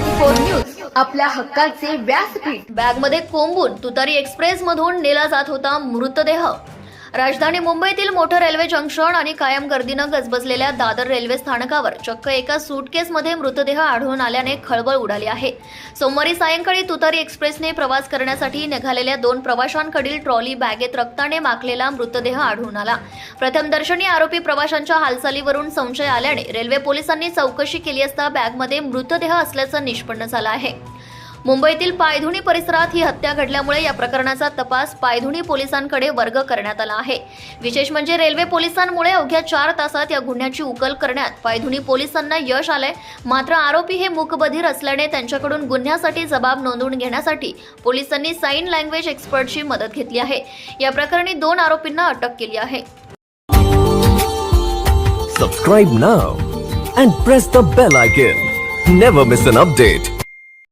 Four news आपल्या हक्काचे व्यासपीठ. बॅगमध्ये कोंबून तुतारी एक्सप्रेस मधून नेला जात होता मृतदेह. राजधानी मुंबईतील मोठं रेल्वे जंक्शन आणि कायम गर्दीनं गजबजलेल्या दादर रेल्वे स्थानकावर चक्क एका सूटकेसमध्ये मृतदेह आढळून आल्याने खळबळ उडाली आहे. सोमवारी सायंकाळी तुतारी एक्सप्रेसने प्रवास करण्यासाठी निघालेल्या दोन प्रवाशांकडील ट्रॉली बॅगेत रक्ताने माखलेला मृतदेह आढळून आला. प्रथमदर्शनी आरोपी प्रवाशांच्या हालचालीवरून संशय आल्याने रेल्वे पोलिसांनी चौकशी केली असता बॅगमध्ये मृतदेह असल्याचं निष्पन्न झालं आहे. मुंबईतील पायधुणी परिसरात ही हत्या घडल्यामुळे या प्रकरणाचा तपास पायधुणी पोलिसांकडे वर्ग करण्यात आला आहे. विशेष म्हणजे रेल्वे पोलिसांमुळे अवघ्या चार तासात या गुन्ह्याची उकल करण्यात पायधुणी पोलिसांना यश आलंय. मात्र आरोपी हे मुकबधीर असल्याने त्यांच्याकडून गुन्ह्यासाठी जबाब नोंदवून घेण्यासाठी पोलिसांनी साईन लँग्वेज एक्सपर्टची मदत घेतली आहे. या प्रकरणी दोन आरोपींना अटक केली आहे. Subscribe now and press the bell icon never miss an update